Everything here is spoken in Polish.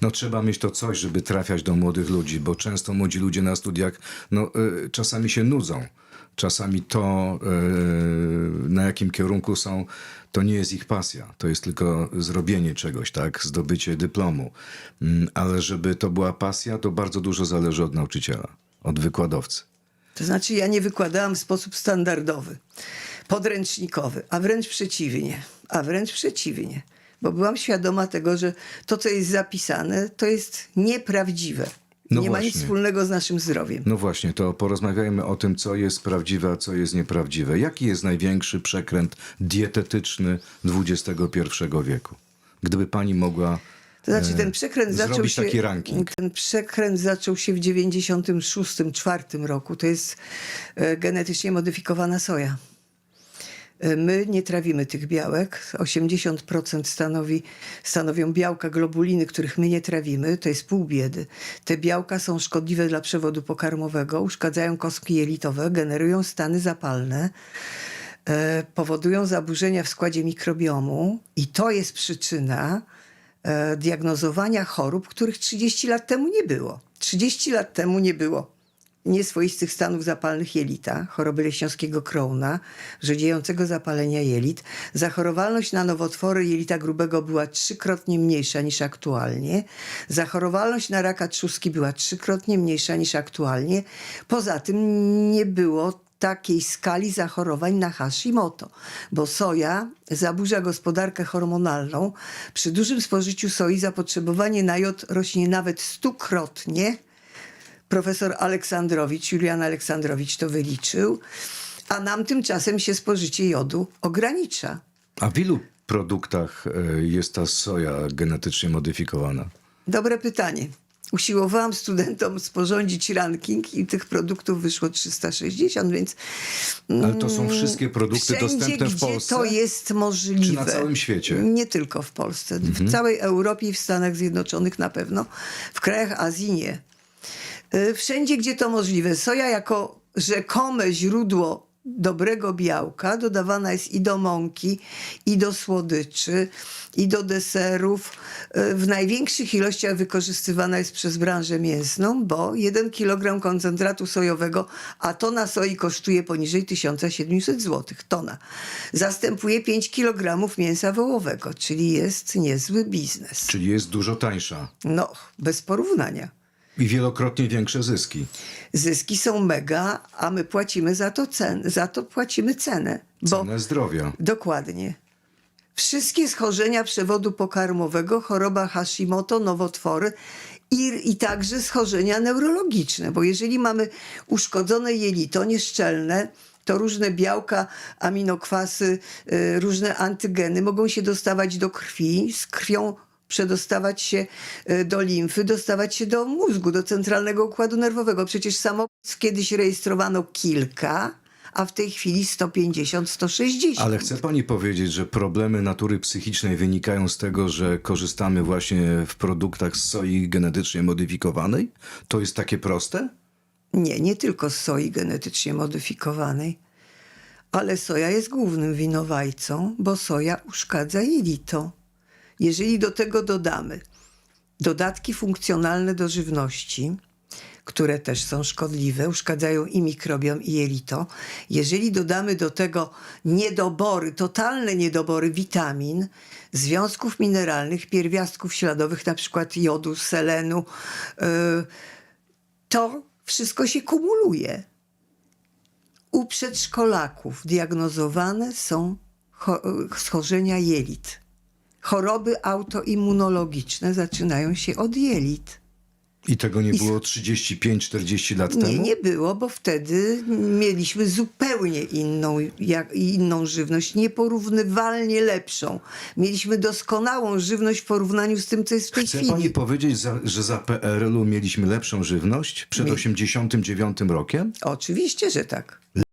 No trzeba mieć to coś, żeby trafiać do młodych ludzi, bo często młodzi ludzie na studiach no, y, czasami się nudzą. Czasami to, y, na jakim kierunku są, to nie jest ich pasja. To jest tylko zrobienie czegoś, tak? Zdobycie dyplomu. Mm, Ale żeby to była pasja, to bardzo dużo zależy od nauczyciela, od wykładowcy. To znaczy, ja nie wykładałam w sposób standardowy, podręcznikowy, a wręcz przeciwnie. A wręcz przeciwnie. Bo byłam świadoma tego, że to, co jest zapisane, to jest nieprawdziwe. No nie ma nic właśnie. wspólnego z naszym zdrowiem. No właśnie, to porozmawiajmy o tym, co jest prawdziwe, a co jest nieprawdziwe. Jaki jest największy przekręt dietetyczny XXI wieku? Gdyby pani mogła. To znaczy, e, ten przekręt zaczął zrobić się. taki ranking. Ten przekręt zaczął się w 96-4 roku. To jest e, genetycznie modyfikowana soja. E, My nie trawimy tych białek. 80% stanowi, stanowią białka globuliny, których my nie trawimy. To jest pół biedy. Te białka są szkodliwe dla przewodu pokarmowego, uszkadzają kostki jelitowe, generują stany zapalne e, powodują zaburzenia w składzie mikrobiomu i to jest przyczyna e, diagnozowania chorób, których 30 lat temu nie było. 30 lat temu nie było nieswoistych stanów zapalnych jelita, choroby leśniowskiego Crowna, rdziejącego zapalenia jelit. Zachorowalność na nowotwory jelita grubego była trzykrotnie mniejsza niż aktualnie. Zachorowalność na raka trzustki była trzykrotnie mniejsza niż aktualnie. Poza tym nie było takiej skali zachorowań na Hashimoto, bo soja zaburza gospodarkę hormonalną. Przy dużym spożyciu soi zapotrzebowanie na jod rośnie nawet stukrotnie. Profesor Aleksandrowicz, Julian Aleksandrowicz to wyliczył, a nam tymczasem się spożycie jodu ogranicza. A w ilu produktach e, jest ta soja genetycznie modyfikowana? Dobre pytanie. Usiłowałam studentom sporządzić ranking i tych produktów wyszło 360, więc Ale to są wszystkie produkty Mm, wszędzie, dostępne w Polsce? to jest możliwe. Czy na całym świecie? Nie tylko w Polsce. W całej Europie i w Stanach Zjednoczonych na pewno. W krajach Azji nie. Y, Wszędzie, gdzie to możliwe. Soja jako rzekome źródło dobrego białka dodawana jest i do mąki, i do słodyczy, i do deserów. Y, W największych ilościach wykorzystywana jest przez branżę mięsną, bo 1 kg koncentratu sojowego, a tona soi kosztuje poniżej 1700 zł. Tona. Zastępuje 5 kg mięsa wołowego, czyli jest niezły biznes. Czyli jest dużo tańsza No, bez porównania. I wielokrotnie większe zyski. Zyski są mega, a my płacimy za to, cen, za to płacimy cenę. Bo Cenę zdrowia. Dokładnie. Wszystkie schorzenia przewodu pokarmowego, choroba Hashimoto, nowotwory i, i także schorzenia neurologiczne, bo jeżeli mamy uszkodzone jelito nieszczelne, to różne białka, aminokwasy, y, różne antygeny mogą się dostawać do krwi, z krwią przedostawać się y, do limfy, dostawać się do mózgu, do centralnego układu nerwowego. Przecież samobójstw kiedyś rejestrowano kilka, a w tej chwili 150, 160. Ale chce pani powiedzieć, że problemy natury psychicznej wynikają z tego, że korzystamy właśnie w produktach z soi genetycznie modyfikowanej? To jest takie proste? Nie, nie tylko z soi genetycznie modyfikowanej, ale soja jest głównym winowajcą, bo soja uszkadza jelito. Jeżeli do tego dodamy dodatki funkcjonalne do żywności, które też są szkodliwe, uszkadzają i mikrobiom, i jelito. Jeżeli dodamy do tego niedobory, totalne niedobory witamin, związków mineralnych, pierwiastków śladowych, na przykład jodu, selenu, yy, to wszystko się kumuluje. U przedszkolaków diagnozowane są cho- schorzenia jelit. Choroby autoimmunologiczne zaczynają się od jelit. I tego nie było 35-40 lat Nie, temu? nie było, bo wtedy mieliśmy zupełnie inną, jak, inną żywność, nieporównywalnie lepszą. Mieliśmy doskonałą żywność w porównaniu z tym, co jest w tej Chce chwili. pani powiedzieć, za, że za PRL-u mieliśmy lepszą żywność przed Mi- 89 rokiem? Oczywiście, że tak.